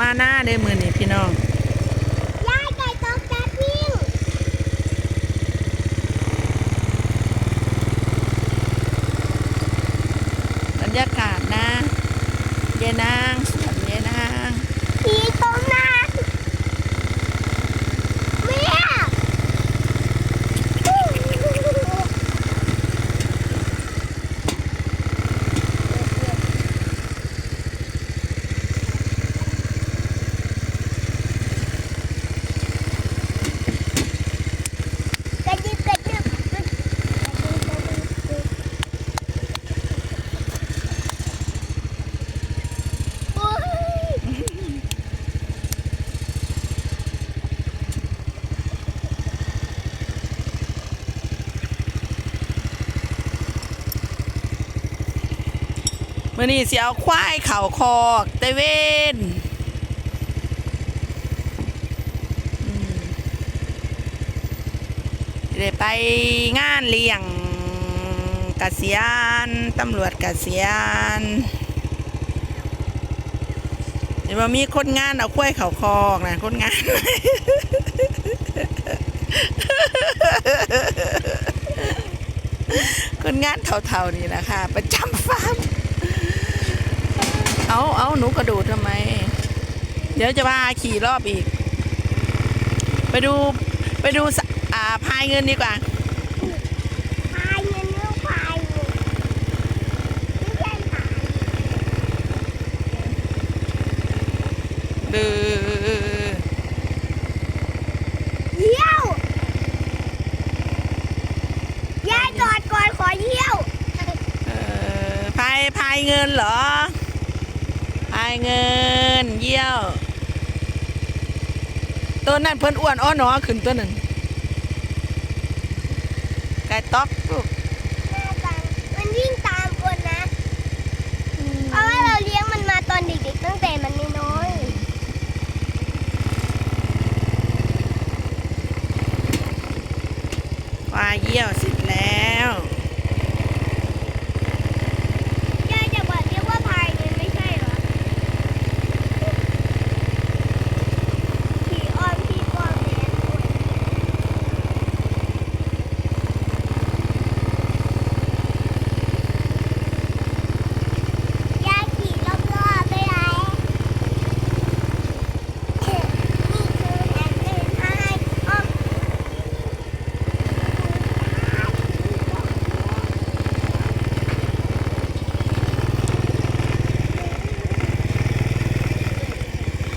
มาหน้าเด้อมือนี่พี่น้อง ยายไก่ตอกแก๊สวิ่งบรรยากาศนะเยนางสวนเยนาง ผีตรงนั้นแม่ กระดิบกระดิบกระดิบกระดิบโอ้ย มื่อนี้สิเอาควายเข่าคอกเตเวนอืมสิ ได้ไปงานเลี้ยงเกษียณตำรวจเกษียณเดี๋ยวว่ามีคนงานเอาควยเข่าคอกนะคนงาน คนงานเท่าๆนี่แหละค่ะประจำฟาร์มเอาเอาหนูกระโดดทำไม เดี๋ยวจะพาขี่รอบอีก ไปดูไปดูส อ่าพายเงินดีกว่า พายเงินเรื่องพายเงินไม่ใช่พายดือเยี่ยวยายจอดก่อนขอเยี่ยวเออพายพายเงินเหรอ พายเงินเยี่ยว ตัวนั้นเพิ่นอ้วนอ้อหนอขึ้นตัวหนึ่ง กายต๊อกลูกแตังมันวิ่งตามคนนะ เพราะว่าเราเลี้ยงมันมาตอนเด็กๆตั้งแต่มันน้อยปลาเยี่ยวเสร็จแล้ว